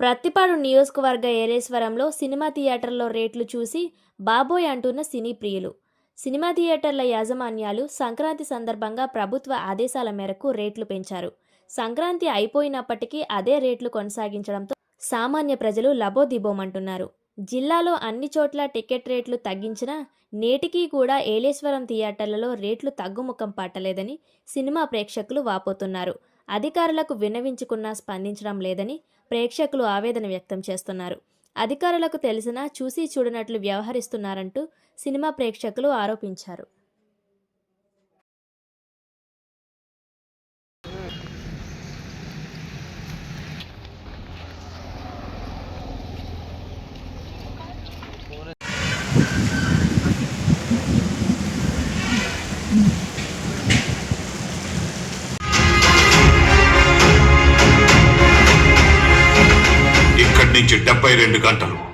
ప్రత్తిపాడు నియోజకవర్గ ఏరేశ్వరంలో సినిమా థియేటర్లో రేట్లు చూసి బాబోయ్ అంటున్న సినీ ప్రియులు. సినిమా థియేటర్ల యాజమాన్యాలు సంక్రాంతి సందర్భంగా ప్రభుత్వ ఆదేశాల మేరకు రేట్లు పెంచారు. సంక్రాంతి అయిపోయినప్పటికీ అదే రేట్లు కొనసాగించడంతో సామాన్య ప్రజలు లబోదిబోమంటున్నారు. జిల్లాలో అన్ని చోట్ల టికెట్ రేట్లు తగ్గించినా నేటికీ కూడా ఏలేశ్వరం థియేటర్లలో రేట్లు తగ్గుముఖం పట్టలేదని సినిమా ప్రేక్షకులు వాపోతున్నారు. అధికారులకు విన్నవించుకున్నా స్పందించడం లేదని ప్రేక్షకులు ఆవేదన వ్యక్తం చేస్తున్నారు. అధికారులకు తెలిసినా చూసి చూడనట్లు వ్యవహరిస్తున్నారంటూ సినిమా ప్రేక్షకులు ఆరోపించారు. నుంచి డెబ్బై రెండు గంటలు.